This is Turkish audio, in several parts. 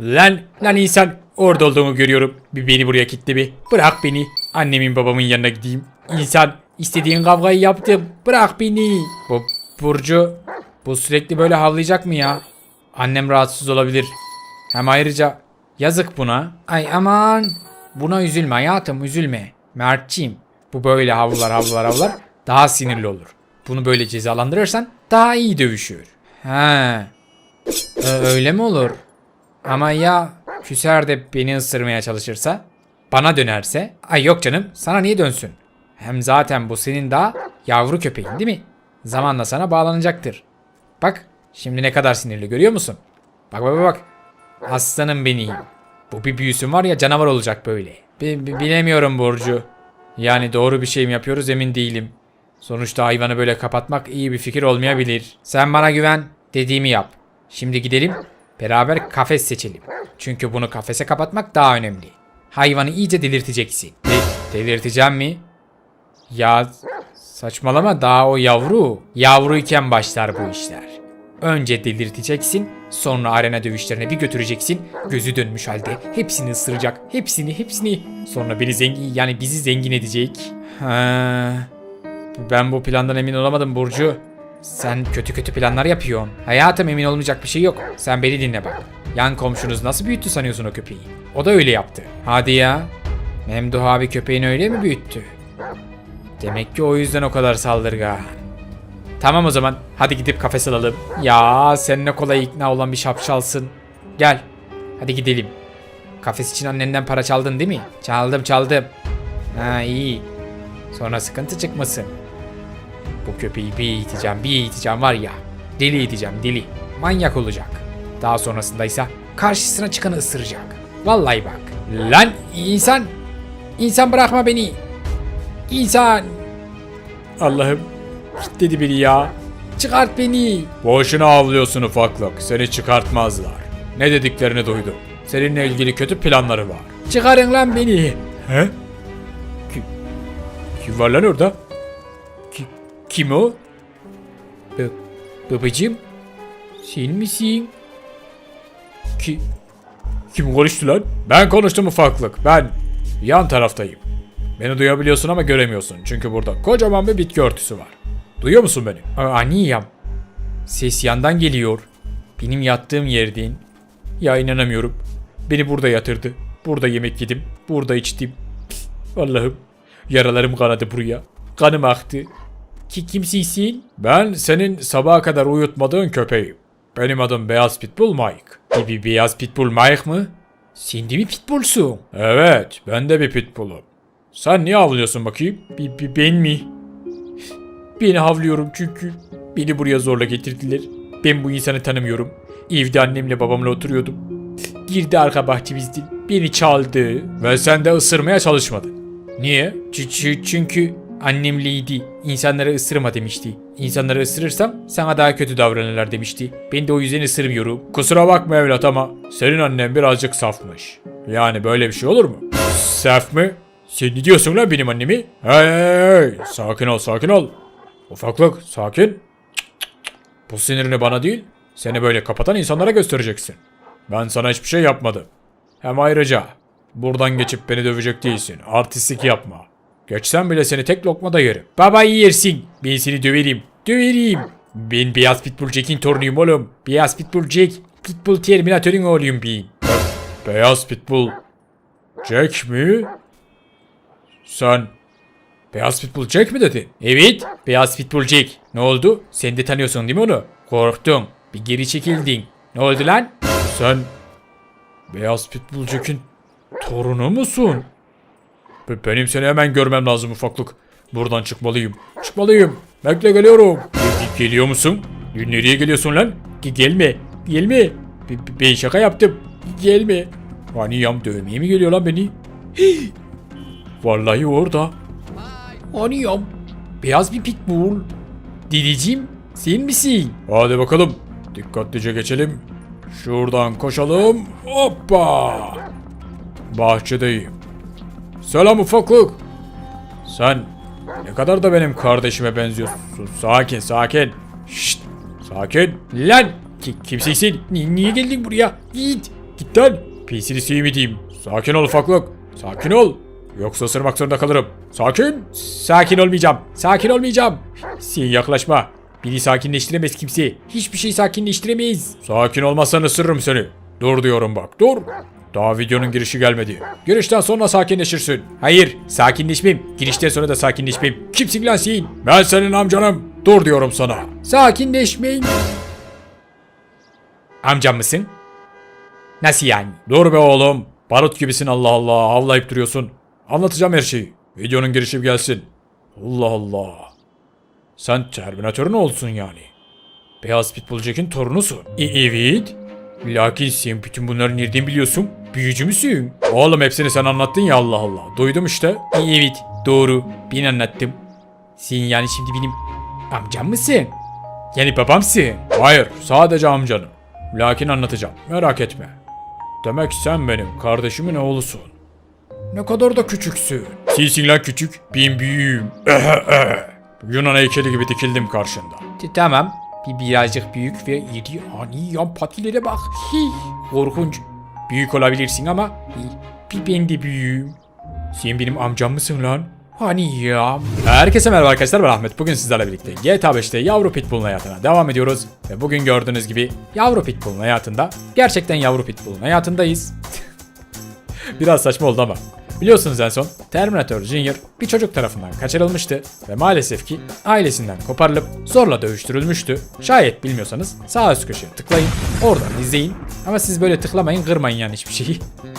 Lan lan insan orada olduğumu görüyorum. Bir beni buraya kitle bir. Bırak beni. Annemin babamın yanına gideyim. İnsan istediğin kavgayı yaptım. Bırak beni. Bu Burcu bu sürekli böyle havlayacak mı ya? Annem rahatsız olabilir. Hem ayrıca yazık buna. Ay aman. Buna üzülme hayatım üzülme. Mertçiyim. Bu böyle havlar havlar havlar daha sinirli olur. Bunu böyle cezalandırırsan daha iyi dövüşür. He. Ö- öyle mi olur? Ama ya küser de beni ısırmaya çalışırsa? Bana dönerse? Ay yok canım sana niye dönsün? Hem zaten bu senin daha yavru köpeğin değil mi? Zamanla sana bağlanacaktır. Bak şimdi ne kadar sinirli görüyor musun? Bak bak bak. Aslanım benim. Bu bir büyüsün var ya canavar olacak böyle. Bi- bilemiyorum Burcu. Yani doğru bir şey mi yapıyoruz emin değilim. Sonuçta hayvanı böyle kapatmak iyi bir fikir olmayabilir. Sen bana güven, dediğimi yap. Şimdi gidelim, beraber kafes seçelim. Çünkü bunu kafese kapatmak daha önemli. Hayvanı iyice delirteceksin. De- delirteceğim mi? Ya saçmalama daha o yavru. Yavruyken başlar bu işler. Önce delirteceksin, sonra arena dövüşlerine bir götüreceksin. Gözü dönmüş halde hepsini ısıracak. Hepsini, hepsini. Sonra beni zengin yani bizi zengin edecek. Ha. Ben bu plandan emin olamadım Burcu. Sen kötü kötü planlar yapıyorsun. Hayatım emin olmayacak bir şey yok. Sen beni dinle bak. Yan komşunuz nasıl büyüttü sanıyorsun o köpeği? O da öyle yaptı. Hadi ya. Memduh abi köpeğini öyle mi büyüttü? Demek ki o yüzden o kadar saldırgan. Tamam o zaman. Hadi gidip kafes alalım. Ya sen ne kolay ikna olan bir şapşalsın. Gel. Hadi gidelim. Kafes için annenden para çaldın değil mi? Çaldım çaldım. Ha iyi. Sonra sıkıntı çıkmasın. Bu köpeği bir eğiteceğim bir eğiteceğim var ya. Deli edeceğim deli. Manyak olacak. Daha sonrasında ise karşısına çıkanı ısıracak. Vallahi bak. Lan insan. İnsan bırakma beni. İnsan. Allah'ım dedi beni ya. Çıkart beni. Boşuna avlıyorsun ufaklık. Seni çıkartmazlar. Ne dediklerini duydum. Seninle ilgili kötü planları var. Çıkarın lan beni. He? Kim, kim var lan orada? Ki- kim o? Ba- babacığım. Sen misin? Ki, kim konuştu lan? Ben konuştum ufaklık. Ben yan taraftayım. Beni duyabiliyorsun ama göremiyorsun. Çünkü burada kocaman bir bitki örtüsü var. Duyuyor musun beni? Aniyam. Ses yandan geliyor. Benim yattığım yerden. Ya inanamıyorum. Beni burada yatırdı. Burada yemek yedim. Burada içtim. Allah'ım. Yaralarım kanadı buraya. Kanım aktı. Ki kimsin? Ben senin sabaha kadar uyutmadığın köpeğim. Benim adım Beyaz Pitbull Mike. Bir beyaz pitbull Mike mı? Sen de mi pitbullsun? Evet, ben de bir pitbullum. Sen niye avlıyorsun bakayım? Bir, bir ben mi? Beni havlıyorum çünkü beni buraya zorla getirdiler. Ben bu insanı tanımıyorum. Evde annemle babamla oturuyordum. Girdi arka bahçemizden. Beni çaldı. Ve sen de ısırmaya çalışmadın. Niye? Ç- ç- çünkü annemleydi. İnsanları ısırma demişti. İnsanları ısırırsam sana daha kötü davranırlar demişti. Ben de o yüzden ısırmıyorum. Kusura bakma evlat ama senin annen birazcık safmış. Yani böyle bir şey olur mu? Saf mı? Sen ne diyorsun lan benim annemi? Hey hey hey sakin ol sakin ol. Ufaklık sakin. Bu sinirini bana değil seni böyle kapatan insanlara göstereceksin. Ben sana hiçbir şey yapmadım. Hem ayrıca buradan geçip beni dövecek değilsin. Artistlik yapma. Geçsem bile seni tek lokmada yerim. Baba yersin. Ben seni döverim. Döverim. Ben Beyaz Pitbull Jack'in torunuyum oğlum. Beyaz Pitbull Jack. Pitbull Terminator'ın oğluyum ben. Beyaz Pitbull. Jack mi? Sen Beyaz Pitbull Jack mi dedin? Evet. Beyaz Pitbull Jack. Ne oldu? Sen de tanıyorsun değil mi onu? Korktun. Bir geri çekildin. Ne oldu lan? Sen Beyaz Pitbull Jack'in torunu musun? Be- Benim seni hemen görmem lazım ufaklık. Buradan çıkmalıyım. Çıkmalıyım. Bekle geliyorum. Ge- Geliyor musun? Nereye geliyorsun lan? Ge- Gelme. Gelme. Ben şaka yaptım. Gelme. Hani yam dövmeye mi geliyor lan beni? Hii! Vallahi orada. Anıyorum. Beyaz bir pitbull. Dedeciğim sen misin? Hadi bakalım. Dikkatlice geçelim. Şuradan koşalım. Hoppa. Bahçedeyim. Selam ufaklık. Sen ne kadar da benim kardeşime benziyorsun. Sakin sakin. Şşt. Sakin. Lan ki- kimsin sen? Ni- niye geldin buraya? Git. Git lan. Pisini diyeyim. Sakin ol ufaklık. Sakin ol. Yoksa ısırmak zorunda kalırım. Sakin. Sakin olmayacağım. Sakin olmayacağım. Sen yaklaşma. Beni sakinleştiremez kimse. Hiçbir şey sakinleştiremeyiz. Sakin olmazsan ısırırım seni. Dur diyorum bak dur. Daha videonun girişi gelmedi. Girişten sonra sakinleşirsin. Hayır, sakinleşmem. Girişten sonra da sakinleşmem. Kimsin lan sen? Ben senin amcanım. Dur diyorum sana. Sakinleşmeyin. Amcam mısın? Nasıl yani? Dur be oğlum. Barut gibisin Allah Allah. Havlayıp duruyorsun. Anlatacağım her şeyi. Videonun girişi gelsin. Allah Allah. Sen Terminatörün olsun yani. Beyaz Pitbull Jack'in torunusun. Evet. Lakin sen bütün bunları nereden biliyorsun? Büyücü müsün? Oğlum hepsini sen anlattın ya Allah Allah. Duydum işte. Evet, doğru. Ben anlattım. Sen yani şimdi benim amcam mısın? Yani babamsın. Hayır sadece amcanım. Lakin anlatacağım. Merak etme. Demek sen benim kardeşimin oğlusun. Ne kadar da küçüksün. Sensin lan küçük, ben büyüğüm. Yunan heykeli gibi dikildim karşında. Tamam. Bir birazcık büyük ve iri ani yan patilere bak. Hi, korkunç. Büyük olabilirsin ama bir ben de büyüğüm. Sen benim amcam mısın lan? Hani ya. Herkese merhaba arkadaşlar ben Ahmet. Bugün sizlerle birlikte GTA 5'te yavru pitbull'un hayatına devam ediyoruz. Ve bugün gördüğünüz gibi yavru pitbull'un hayatında gerçekten yavru pitbull'un hayatındayız. Biraz saçma oldu ama. Biliyorsunuz en son Terminator Junior bir çocuk tarafından kaçırılmıştı ve maalesef ki ailesinden koparılıp zorla dövüştürülmüştü. Şayet bilmiyorsanız sağ üst köşeye tıklayın, oradan izleyin. Ama siz böyle tıklamayın, kırmayın yani hiçbir şeyi.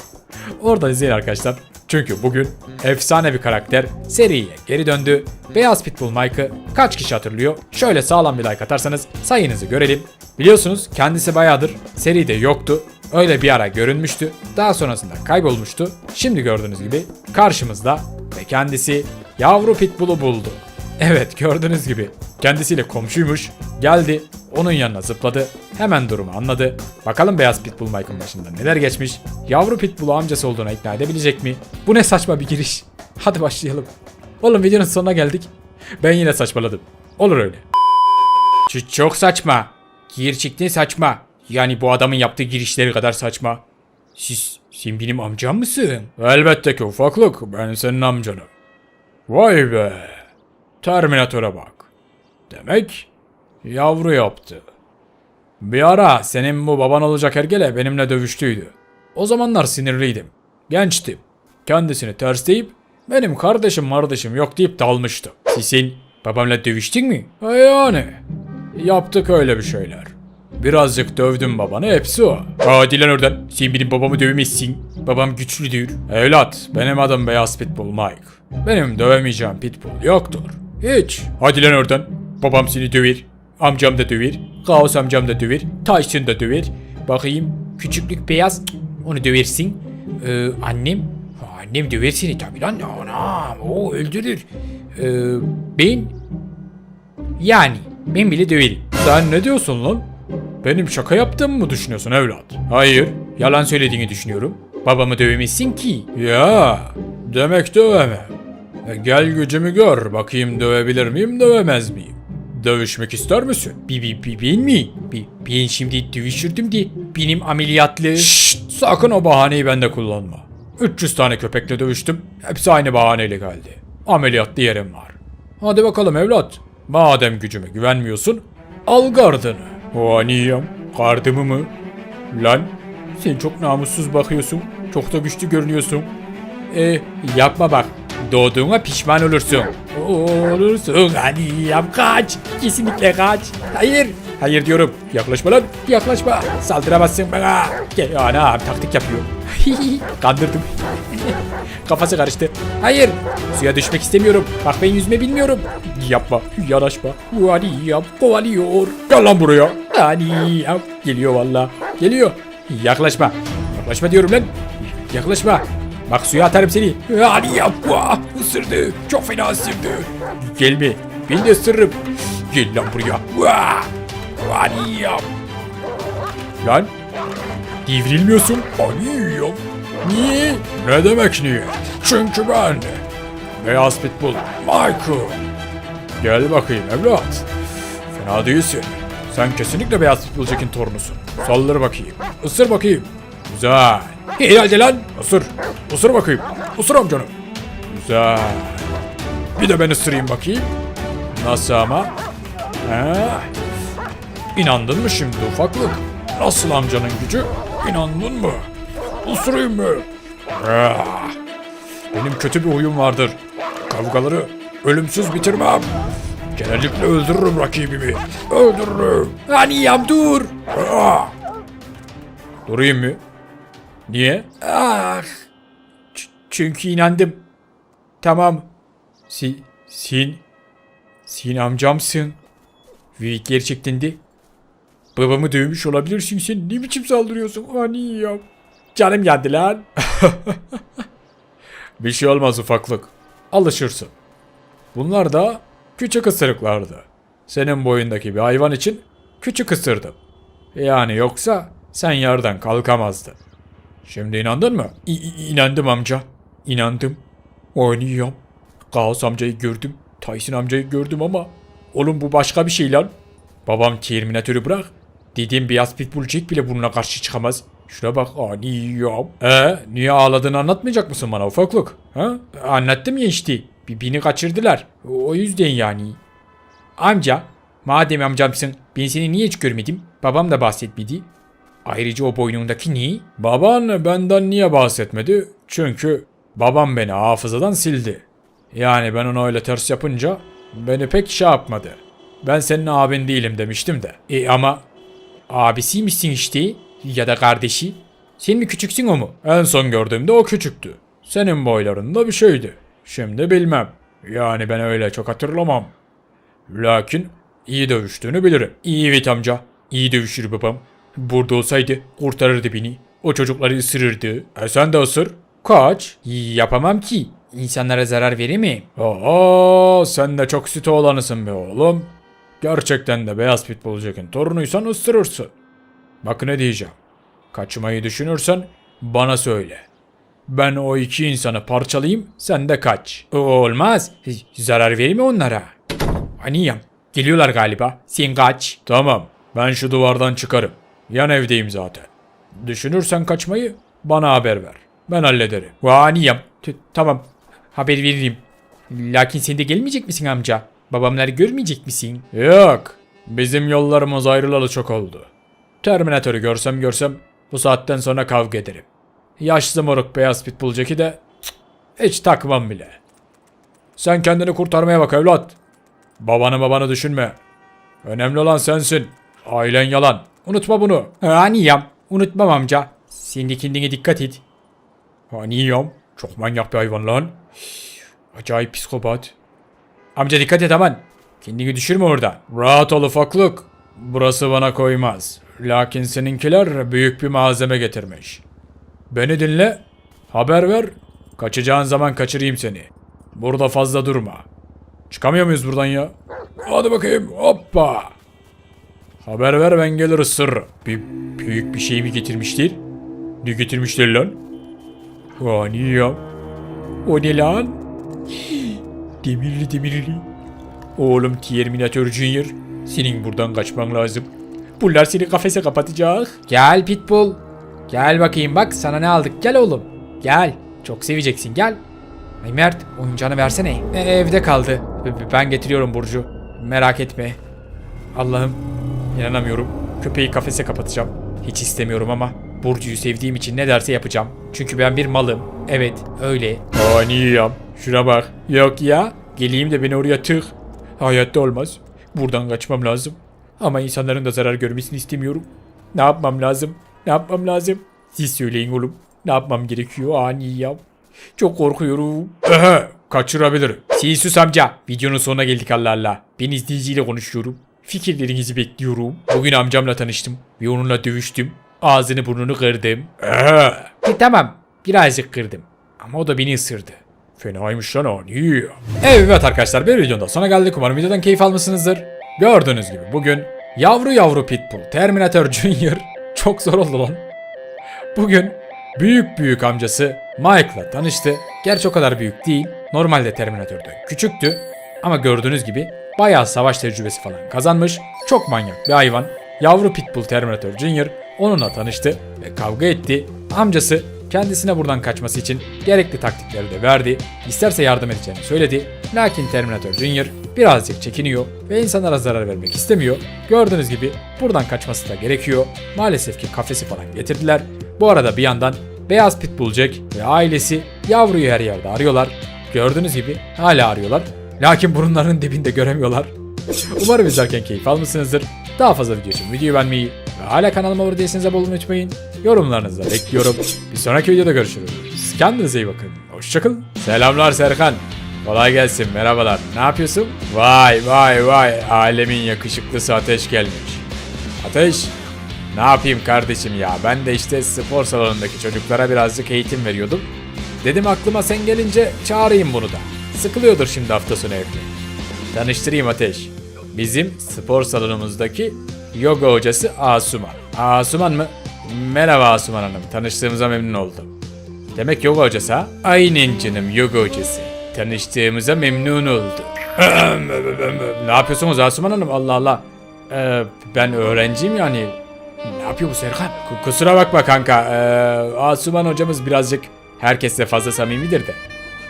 Oradan izleyin arkadaşlar. Çünkü bugün efsane bir karakter seriye geri döndü. Beyaz Pitbull Mike'ı kaç kişi hatırlıyor? Şöyle sağlam bir like atarsanız sayınızı görelim. Biliyorsunuz kendisi bayağıdır seride yoktu. Öyle bir ara görünmüştü. Daha sonrasında kaybolmuştu. Şimdi gördüğünüz gibi karşımızda ve kendisi yavru Pitbull'u buldu. Evet gördüğünüz gibi kendisiyle komşuymuş. Geldi onun yanına zıpladı. Hemen durumu anladı. Bakalım beyaz Pitbull Mike'ın başında neler geçmiş. Yavru Pitbull'u amcası olduğuna ikna edebilecek mi? Bu ne saçma bir giriş. Hadi başlayalım. Oğlum videonun sonuna geldik. Ben yine saçmaladım. Olur öyle. Çok saçma. Gerçekten saçma. Yani bu adamın yaptığı girişleri kadar saçma. Siz, sen benim amcam mısın? Elbette ki ufaklık. Ben senin amcanım. Vay be. Terminatöre bak. Demek yavru yaptı. Bir ara senin bu baban olacak ergele benimle dövüştüydü. O zamanlar sinirliydim. Gençtim. Kendisini tersleyip benim kardeşim kardeşim yok deyip dalmıştı. Sen babamla dövüştün mü? E yani. Yaptık öyle bir şeyler. Birazcık dövdüm babanı hepsi o. Hadi lan oradan. Sen benim babamı dövemezsin. Babam güçlüdür. Evlat benim adım Beyaz Pitbull Mike. Benim dövemeyeceğim Pitbull yoktur. Hiç. Hadi lan oradan. Babam seni döver. Amcam da döver. Kaos amcam da döver. Tyson da döver. Bakayım. Küçüklük beyaz. Onu döversin. Ee, annem. Annem döver seni tabii lan. Anam. O öldürür. Ee, ben. Yani. Ben bile döverim. Sen ne diyorsun lan? Benim şaka yaptığımı mı düşünüyorsun evlat? Hayır. Yalan söylediğini düşünüyorum. Babamı dövemezsin ki. Ya demek dövemem. E, gel gücümü gör bakayım dövebilir miyim dövemez miyim? Dövüşmek ister misin? Bi, bi, bi, ben mi? Bi, ben şimdi dövüşürdüm de benim ameliyatlı... Şşt, sakın o bahaneyi bende kullanma. 300 tane köpekle dövüştüm. Hepsi aynı bahaneyle geldi. Ameliyatlı yerim var. Hadi bakalım evlat. Madem gücüme güvenmiyorsun, al gardını. O aniyim. Kardımı mı? Lan sen çok namussuz bakıyorsun. Çok da güçlü görünüyorsun. E yapma bak. Doğduğuna pişman olursun. Olursun aniyim kaç. Kesinlikle kaç. Hayır. Hayır diyorum. Yaklaşma lan. Yaklaşma. Saldıramazsın bana. Gel anam taktik yapıyor. Kandırdım. Kafası karıştı. Hayır. Suya düşmek istemiyorum. Bak ben yüzme bilmiyorum. Yapma. Yanaşma. Aniyim kovalıyor. Gel lan buraya. Ani ya, geliyor valla. Geliyor. Yaklaşma. Yaklaşma diyorum lan. Yaklaşma. Bak suya atarım seni. Ani yapma. Isırdı. Çok fena ısırdı. Gelme. Beni de ısırırım. Gel lan buraya. Vaa! Ani yap. Lan. Devrilmiyorsun. Ani yap. Niye? Ne demek niye? Çünkü ben Beyaz Pitbull Michael. Gel bakayım evlat. Fena değilsin. Sen kesinlikle Beyaz Pitbull Jack'in torunusun. Saldır bakayım. Isır bakayım. Güzel. Herhalde lan. Isır. Isır bakayım. Isır amcanı. Güzel. Bir de ben ısırayım bakayım. Nasıl ama? Ha? İnandın mı şimdi ufaklık? Nasıl amcanın gücü? İnandın mı? Isırayım mı? Ah! Benim kötü bir huyum vardır. Kavgaları ölümsüz bitirmem. Genellikle öldürürüm rakibimi. Öldürürüm. Aniyam dur. Ah! Durayım mı? Niye? Ah. Ç- çünkü inandım. Tamam. Si, sin, sin amcamsın. Ve gerçekten de babamı dövmüş olabilirsin sen. Ne biçim saldırıyorsun? Ani ya. Canım yandı lan. Bir şey olmaz ufaklık. Alışırsın. Bunlar da küçük ısırıklardı. Senin boyundaki bir hayvan için küçük ısırdım. Yani yoksa sen yerden kalkamazdın. Şimdi inandın mı? İ- inandım amca. İnandım. Oynayacağım. Kaos amcayı gördüm. Tyson amcayı gördüm ama oğlum bu başka bir şey lan. Babam Terminatörü bırak. Dediğim beyaz pitbull Jack bile bununla karşı çıkamaz. Şuna bak aniyam. Ee, niye ağladığını anlatmayacak mısın bana ufaklık? Ha? Anlattım ya işte. Bir beni kaçırdılar. O yüzden yani. Amca. Madem amcamsın ben seni niye hiç görmedim? Babam da bahsetmedi. Ayrıca o boynundaki ne? Baban benden niye bahsetmedi? Çünkü babam beni hafızadan sildi. Yani ben onu öyle ters yapınca beni pek şey yapmadı. Ben senin abin değilim demiştim de. E ama abisiymişsin işte ya da kardeşi. Sen mi küçüksün o mu? En son gördüğümde o küçüktü. Senin boylarında bir şeydi. Şimdi bilmem. Yani ben öyle çok hatırlamam. Lakin iyi dövüştüğünü bilirim. İyi evet amca. İyi dövüşür babam. Burada olsaydı kurtarırdı beni. O çocukları ısırırdı. E sen de ısır. Kaç? Yapamam ki. İnsanlara zarar veremem. Aa, sen de çok site olanısın be oğlum. Gerçekten de beyaz pitbull Jack'in torunuysan ısırırsın. Bak ne diyeceğim. Kaçmayı düşünürsen bana söyle. Ben o iki insanı parçalayayım, sen de kaç. Olmaz. Zarar verme onlara. Aniyam. Geliyorlar galiba. Sen kaç. Tamam, ben şu duvardan çıkarım. Yan evdeyim zaten. Düşünürsen kaçmayı bana haber ver. Ben hallederim. Aniyam. Tamam. Haber veririm. Lakin sen de gelmeyecek misin amca? Babamları görmeyecek misin? Yok, bizim yollarımız ayrılalı çok oldu. Terminatörü görsem görsem bu saatten sonra kavga ederim. Yaşlı moruk beyaz pitbull Jack'i de cık, hiç takmam bile. Sen kendini kurtarmaya bak evlat. Babanı babanı düşünme. Önemli olan sensin. Ailen yalan. Unutma bunu. Aniyam. Unutmam amca. Sen de kendine dikkat et. Haniyam. Çok manyak bir hayvan lan. Acayip psikopat. Amca dikkat et aman. Kendini düşürme orada. Rahat ol ufaklık. Burası bana koymaz. Lakin seninkiler büyük bir malzeme getirmiş. Beni dinle. Haber ver. Kaçacağın zaman kaçırayım seni. Burada fazla durma. Çıkamıyor muyuz buradan ya? Hadi bakayım. Hoppa. Haber ver ben gelir ısırırım. Bir büyük bir şey mi getirmiştir? Ne getirmişler lan? Hani ya? O ne lan? Demirli demirli. Oğlum Terminator Junior. Senin buradan kaçman lazım. Bunlar seni kafese kapatacak. Gel Pitbull. Gel bakayım bak sana ne aldık. Gel oğlum. Gel. Çok seveceksin gel. Ay Mert oyuncağını versene. E, evde kaldı. Ben getiriyorum Burcu. Merak etme. Allah'ım inanamıyorum. Köpeği kafese kapatacağım. Hiç istemiyorum ama Burcu'yu sevdiğim için ne derse yapacağım. Çünkü ben bir malım. Evet öyle. Aniyam. Şuna bak. Yok ya. Geleyim de beni oraya tık. Hayatta olmaz. Buradan kaçmam lazım. Ama insanların da zarar görmesini istemiyorum. Ne yapmam lazım? Ne yapmam lazım? Siz söyleyin oğlum. Ne yapmam gerekiyor aniyam? Çok korkuyorum. Ehe, kaçırabilirim. Sisus amca. Videonun sonuna geldik Allah Allah. Ben izleyiciyle konuşuyorum. Fikirlerinizi bekliyorum. Bugün amcamla tanıştım ve onunla dövüştüm. Ağzını burnunu kırdım. Ehe. E, tamam birazcık kırdım. Ama o da beni ısırdı. Fenaymış lan aniyam. Evet arkadaşlar bir videonun da sonuna geldik. Umarım videodan keyif almışsınızdır. Gördüğünüz gibi bugün yavru yavru pitbull Terminator Junior çok zor oldu lan. Bugün büyük büyük amcası Mike'la tanıştı. Gerçi o kadar büyük değil. Normalde Terminator'da küçüktü. Ama gördüğünüz gibi bayağı savaş tecrübesi falan kazanmış. Çok manyak bir hayvan. Yavru pitbull Terminator Junior onunla tanıştı ve kavga etti. Amcası kendisine buradan kaçması için gerekli taktikleri de verdi. İsterse yardım edeceğini söyledi. Lakin Terminator Junior birazcık çekiniyor ve insanlara zarar vermek istemiyor. Gördüğünüz gibi buradan kaçması da gerekiyor. Maalesef ki kafesi falan getirdiler. Bu arada bir yandan Beyaz Pitbull Jack ve ailesi yavruyu her yerde arıyorlar. Gördüğünüz gibi hala arıyorlar. Lakin burunlarının dibinde göremiyorlar. Umarım izlerken keyif almışsınızdır. Daha fazla video için videoyu beğenmeyi ve hala kanalıma abone değilseniz abone olmayı unutmayın. Yorumlarınızı bekliyorum. Bir sonraki videoda görüşürüz. Kendinize iyi bakın. Hoşçakalın. Selamlar Serkan. Kolay gelsin merhabalar. Ne yapıyorsun? Vay vay vay alemin yakışıklısı Ateş gelmiş. Ateş ne yapayım kardeşim ya ben de işte spor salonundaki çocuklara birazcık eğitim veriyordum. Dedim aklıma sen gelince çağırayım bunu da. Sıkılıyordur şimdi hafta sonu evde. Tanıştırayım Ateş. Bizim spor salonumuzdaki yoga hocası Asuman. Asuman mı? Merhaba Asuman Hanım. Tanıştığımıza memnun oldum. Demek yoga hocası ha? Aynen canım yoga hocası. Tanıştığımıza memnun oldum. ne yapıyorsunuz Asuman Hanım? Allah Allah. Ee, ben öğrenciyim yani. Ne yapıyor bu Serkan? Ku- kusura bakma kanka. Ee, Asuman hocamız birazcık herkesle fazla samimidir de.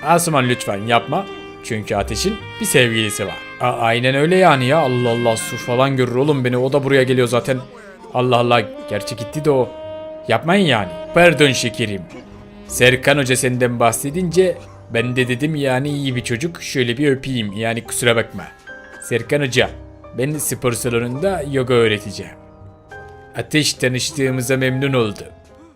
Asuman lütfen yapma. Çünkü Ateş'in bir sevgilisi var. A- aynen öyle yani ya. Allah Allah su falan görür oğlum beni. O da buraya geliyor zaten. Allah Allah. Gerçi gitti de o. Yapmayın yani. Pardon şekerim. Serkan Hoca senden bahsedince ben de dedim yani iyi bir çocuk şöyle bir öpeyim yani kusura bakma. Serkan Hoca ben spor salonunda yoga öğreteceğim. Ateş tanıştığımıza memnun oldum.